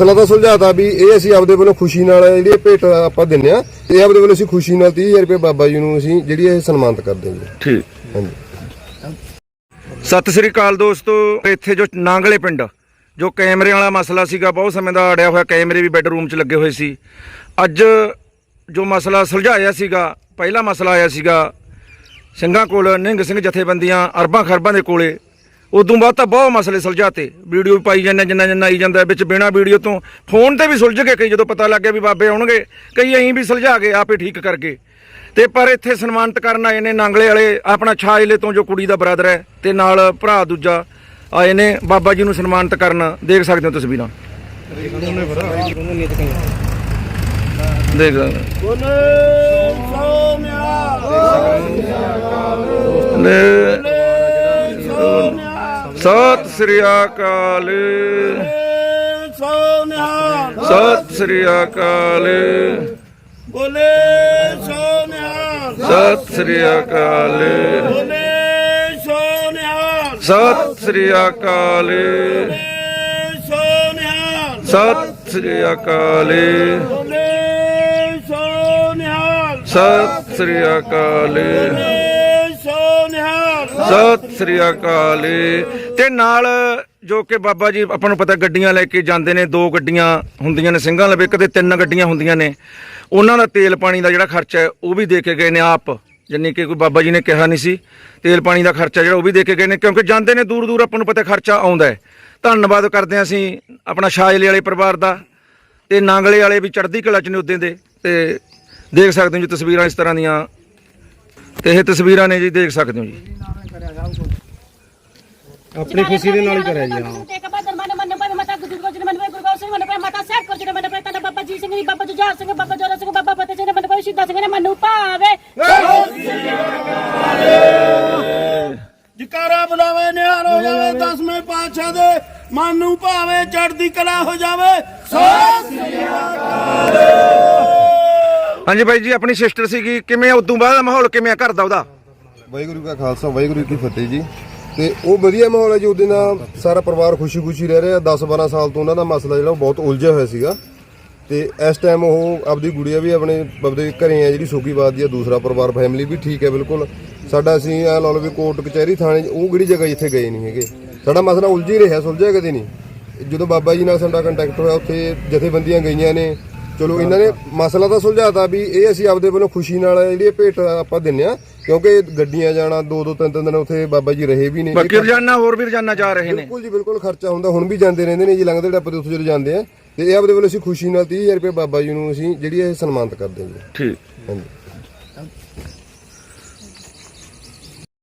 ਮਸਲਾ ਤਾਂ ਸੁਲਝਾਤਾ ਵੀ ਇਹ ਅਸੀਂ ਆਪਦੇ ਵੱਲੋਂ ਖੁਸ਼ੀ ਨਾਲ ਜਿਹੜੀ ਇਹ ਭੇਟ ਆਪਾਂ ਦਿੰਨੇ ਆ ਇਹ ਆਪਦੇ ਵੱਲੋਂ ਅਸੀਂ ਖੁਸ਼ੀ ਨਾਲ 30000 ਰੁਪਏ ਬਾਬਾ ਜੀ ਨੂੰ ਅਸੀਂ ਜਿਹੜੀ ਇਹ ਸਨਮਾਨਿਤ ਕਰਦੇ ਹਾਂ। ਜੀ ਠੀਕ। ਹਾਂਜੀ। ਸਤਿ ਸ੍ਰੀ ਅਕਾਲ ਦੋਸਤੋ ਇੱਥੇ ਜੋ ਨਾਂਗਲੇ ਪਿੰਡ ਜੋ ਕੈਮਰੇ ਵਾਲਾ ਮਸਲਾ ਸੀਗਾ ਬਹੁਤ ਸਮੇਂ ਦਾ ਅੜਿਆ ਹੋਇਆ ਕੈਮਰੇ ਵੀ ਬੈੱਡਰੂਮ 'ਚ ਲੱਗੇ ਹੋਏ ਸੀ। ਅੱਜ ਜੋ ਮਸਲਾ ਸੁਲਝਾਇਆ ਸੀਗਾ ਪਹਿਲਾ ਮਸਲਾ ਆਇਆ ਸੀਗਾ ਸਿੰਘਾਂ ਕੋਲ ਨਿਹੰਗ ਸਿੰਘ ਜਥੇਬੰਦੀਆਂ ਅਰਬਾਂ ਖਰਬਾਂ ਦੇ ਕੋਲੇ ਉਦੋਂ ਬਾਅਦ ਤਾਂ ਬਹੁਤ ਮਸਲੇ ਸੁਲਝਾਤੇ। ਵੀਡੀਓ ਵੀ ਪਾਈ ਜਾਂਦੇ ਜਿੰਨਾ ਜਿੰਨਾ ਆਈ ਜਾਂਦਾ, ਵਿੱਚ ਬਿਨਾ ਵੀਡੀਓ ਤੋਂ। ਫੋਨ ਤੇ ਵੀ ਸੁਲਝ ਗਏ ਕਈ, ਜਦੋਂ ਪਤਾ ਲੱਗ ਗਿਆ ਵੀ ਬਾਬੇ ਆਉਣਗੇ। ਕਈ ਐਂ ਵੀ ਸੁਲਝਾ ਗਏ, ਆਪੇ ਠੀਕ ਕਰ ਗਏ। ਤੇ ਪਰ ਇੱਥੇ ਸਨਮਾਨਿਤ ਕਰਨ ਆਏ ਨੇ ਨਾਂਗਲੇ ਵਾਲੇ, ਆਪਣਾ ਛਾਜਲੇ ਤੋਂ ਜੋ ਕੁੜੀ ਦਾ ਬ੍ਰਦਰ ਹੈ, ਤੇ ਨਾਲ ਭਰਾ ਦੂਜਾ ਆਏ ਨੇ, ਬਾਬਾ ਜੀ ਨੂੰ ਸਨਮਾਨਿਤ ਕਰਨ। ਦੇਖ ਸਕਦੇ ਹੋ ਤਸਵੀਰਾਂ। ਦੇਖ ਸਕਦੇ ਹੋ। ਸਤਿ ਸ੍ਰੀ ਅਕਾਲ। ਸਤਿ ਸ੍ਰੀ ਅਕਾਲ। ਬੋਲੇ ਸੋਨਿਆ ਸਤਿ ਸ੍ਰੀ ਅਕਾਲ। ਬੋਲੇ ਸੋਨਿਆ ਸਤਿ ਸ੍ਰੀ ਅਕਾਲ। ਸੋਨਿਆ ਸਤਿ ਸ੍ਰੀ ਅਕਾਲ। ਬੋਲੇ ਸੋਨਿਆ ਸਤਿ ਸ੍ਰੀ ਅਕਾਲ। ਬੋਲੇ ਸੋਨਿਆ ਸਤਿ ਸ੍ਰੀ ਅਕਾਲ। ਤੇ ਨਾਲ ਜੋ ਕਿ ਬਾਬਾ ਜੀ, ਆਪਾਂ ਨੂੰ ਪਤਾ ਗੱਡੀਆਂ ਲੈ ਕੇ ਜਾਂਦੇ ਨੇ, ਦੋ ਗੱਡੀਆਂ ਹੁੰਦੀਆਂ ਨੇ ਸਿੰਘਾਂ ਲਵੇ ਕਦੇ ਤਿੰਨ ਗੱਡੀਆਂ ਹੁੰਦੀਆਂ ਨੇ। ਉਹਨਾਂ ਦਾ ਤੇਲ ਪਾਣੀ ਦਾ ਜਿਹੜਾ ਖਰਚਾ ਹੈ, ਉਹ ਵੀ ਦੇ ਕੇ ਗਏ ਨੇ ਆਪ। ਜਿੰਨੀ ਕਿ ਕੋਈ ਬਾਬਾ ਜੀ ਨੇ ਕਿਹਾ ਨਹੀਂ ਸੀ, ਤੇਲ ਪਾਣੀ ਦਾ ਖਰਚਾ ਜਿਹੜਾ ਉਹ ਵੀ ਦੇ ਕੇ ਗਏ ਨੇ, ਕਿਉਂਕਿ ਜਾਂਦੇ ਨੇ ਦੂਰ ਦੂਰ, ਆਪਾਂ ਨੂੰ ਪਤਾ ਖਰਚਾ ਆਉਂਦਾ ਹੈ। ਧੰਨਵਾਦ ਕਰਦੇ ਹਾਂ ਅਸੀਂ ਆਪਣਾ ਸ਼ਾਇਲੇ ਵਾਲੇ ਪਰਿਵਾਰ ਦਾ, ਤੇ ਨਾਂਗਲੇ ਵਾਲੇ ਵੀ ਚੜ੍ਹਦੀ ਕਲਾ ਚ ਨੇ ਉਦੋਂ ਦੇ, ਤੇ ਦੇਖ ਸਕਦੇ ਹੋ ਜੀ ਤਸਵੀਰਾਂ ਇਸ ਤਰ੍ਹਾਂ ਦੀਆਂ। ਤੇ ਇਹ ਤਸਵੀਰਾਂ ਨੇ ਜੀ, ਦੇਖ ਸਕਦੇ ਹੋ ਜੀ। ਆਪਣੀ ਖੁਸ਼ੀ ਦੇ ਨਾਲ ਹੀ ਕਰਿਆ ਜੀ ਹਾਂ। ਤੇ ਕਬਾਦਰ ਮਨ ਮਨ ਮਨ ਮਤਾ ਗੁਰੂ ਗੁਰੂ ਜਨ ਮਨ ਪੇ ਗੁਰੂ ਸਿੰਘ ਮਨ ਪੇ ਮਾਤਾ ਸਾਹਿਬ ਗੁਰੂ ਜਨ ਮਨ ਪੇ ਤਨ ਬਾਬਾ ਜੀ ਸਿੰਘ ਜੀ ਬਾਬਾ ਜੁਝਾਰ ਸਿੰਘ ਬਾਬਾ ਜੋਰਾ ਸਿੰਘ ਬਾਬਾ ਫਤਿਹ ਸਿੰਘ ਮਨ ਪੇ ਸਿੱਧਾ ਸਿੰਘ ਨੇ ਮਨੂੰ ਭਾਵੇ। ਜਕਾਰਾ ਬੁਲਾਵੇ ਨਿਹਾਲ ਹੋ ਜਾਵੇ ਦਸਵੇਂ ਪਾਤਸ਼ਾਹ ਦੇ ਮਨ ਨੂੰ ਭਾਵੇ ਚੜ੍ਹਦੀ ਕਲਾ ਹੋ ਜਾਵੇ। ਸਤਿ ਸ੍ਰੀ ਅਕਾਲ। ਹਾਂਜੀ ਬਾਈ ਜੀ ਆਪਣੀ ਸਿਸਟਰ ਸੀਗੀ ਕਿਵੇਂ ਉਦੋਂ ਬਾਅਦ ਦਾ ਮਾਹੌਲ ਕਿਵੇਂ ਆ ਘਰ ਦਾ ਉਹਦਾ? ਵਾਹਿਗੁਰੂ ਕਾ ਖਾਲਸਾ ਵਾਹਿਗੁਰੂ ਕੀ ਫਤਿਹ ਜੀ। ਤੇ ਉਹ ਵਧੀਆ ਮਾਹੌਲ ਹੈ ਜੀ ਉਹਦੇ ਨਾਲ ਸਾਰਾ ਪਰਿਵਾਰ ਖੁਸ਼ੀ-ਖੁਸ਼ੀ ਰਹਿ ਰਿਹਾ। 10-12 ਸਾਲ ਤੋਂ ਉਹਨਾਂ ਦਾ ਮਸਲਾ ਜਿਹੜਾ ਉਹ ਬਹੁਤ ਉਲਝਿਆ ਹੋਇਆ ਸੀਗਾ। ਤੇ ਇਸ ਟਾਈਮ ਉਹ ਆਪਦੀ ਗੁੜੀਆ ਵੀ ਆਪਣੇ, ਆਪਦੇ ਘਰੇ ਆ ਜਿਹੜੀ ਸੋਗੀਬਾਦ ਦੀ ਆ, ਦੂਸਰਾ ਪਰਿਵਾਰ ਫੈਮਿਲੀ ਵੀ ਠੀਕ ਹੈ ਬਿਲਕੁਲ। ਸਾਡਾ ਅਸੀਂ ਆ ਲਾ ਲਓ ਵੀ ਕੋਰਟ, ਕਚਹਿਰੀ ਥਾਣੇ 'ਚ ਉਹ ਕਿਹੜੀ ਜਗ੍ਹਾ ਜਿੱਥੇ ਗਏ ਨਹੀਂ ਹੈਗੇ। ਸਾਡਾ ਮਸਲਾ ਉਲਝ ਹੀ ਰਿਹਾ, ਸੁਲਝਿਆ ਕਦੇ ਨਹੀਂ। ਜਦੋਂ ਬਾਬਾ ਜੀ ਨਾਲ ਸਾਡਾ ਕੰਟੈਕਟ ਹੋਇਆ, ਉੱਥੇ ਜਥੇਬੰਦੀਆਂ ਗਈਆਂ ਨੇ ਚਲੋ ਇਹਨਾਂ ਨੇ ਮਸਲਾ ਤਾਂ ਸੁਲਝਾਤਾ ਵੀ ਇਹ ਅਸੀਂ ਆਪਦੇ ਵੱਲੋਂ ਖੁਸ਼ੀ ਨਾਲ ਜਿਹੜੀ ਇਹ ਭੇਟ ਆਪਾਂ ਦਿੰਨੇ ਆ ਕਿਉਂਕਿ ਗੱਡੀਆਂ ਜਾਣਾ ਦੋ ਦੋ ਤਿੰਨ ਤਿੰਨ ਦਿਨ ਉੱਥੇ ਬਾਬਾ ਜੀ ਰਹੇ ਵੀ ਨੇ ਬਾਕੀ ਰੋਜ਼ਾਨਾ ਹੋਰ ਵੀ ਰੋਜ਼ਾਨਾ ਜਾ ਰਹੇ ਨੇ। ਬਿਲਕੁਲ ਜੀ ਬਿਲਕੁਲ ਖਰਚਾ ਹੁੰਦਾ ਹੁਣ ਵੀ ਜਾਂਦੇ ਰਹਿੰਦੇ ਨੇ ਜੀ ਲੰਘਦੇ ਡੱਪਦੇ ਉੱਥੇ ਜਦੋਂ ਜਾਂਦੇ ਆ। ਤੇ ਇਹ ਆਪਦੇ ਵੱਲੋਂ ਅਸੀਂ ਖੁਸ਼ੀ ਨਾਲ 30000 ਰੁਪਏ ਬਾਬਾ ਜੀ ਨੂੰ ਅਸੀਂ ਜਿਹੜੀ ਇਹ ਸਨਮਾਨਿਤ ਕਰਦੇ ਹਾਂ ਜੀ। ਠੀਕ। ਹਾਂਜੀ।